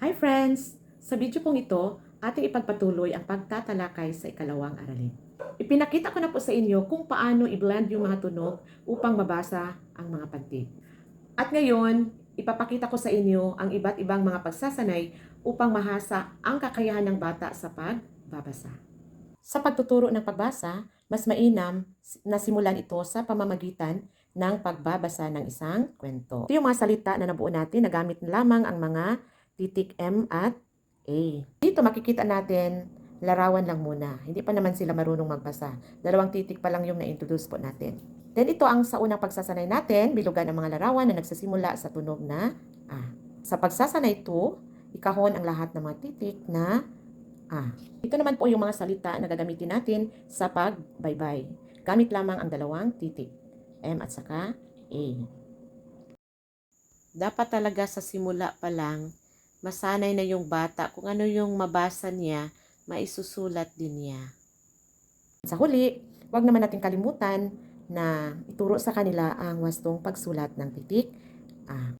Hi friends! Sa video pong ito, ating ipagpatuloy ang pagtatalakay sa ikalawang aralin. Ipinakita ko na po sa inyo kung paano i-blend yung mga tunog upang mabasa ang mga pantig. At ngayon, ipapakita ko sa inyo ang iba't ibang mga pagsasanay upang mahasa ang kakayahan ng bata sa pagbabasa. Sa pagtuturo ng pagbasa, mas mainam na simulan ito sa pamamagitan ng pagbabasa ng isang kwento. Ito yung mga salita na nabuo natin, nagamit lamang ang mga titik M at A. Dito makikita natin, larawan lang muna. Hindi pa naman sila marunong magbasa. Dalawang titik pa lang yung na-introduce po natin. Then ito ang sa unang pagsasanay natin, bilugan ang mga larawan na nagsasimula sa tunog na A. Sa pagsasanay 2, ikahon ang lahat ng mga titik na A. Ito naman po yung mga salita na gagamitin natin sa pagbaybay. Gamit lamang ang dalawang titik, M at saka A. Dapat talaga sa simula pa lang, masanay na yung bata kung ano yung mabasa niya, maisusulat din niya. Sa huli, wag naman natin kalimutan na ituro sa kanila ang wastong pagsulat ng titik A.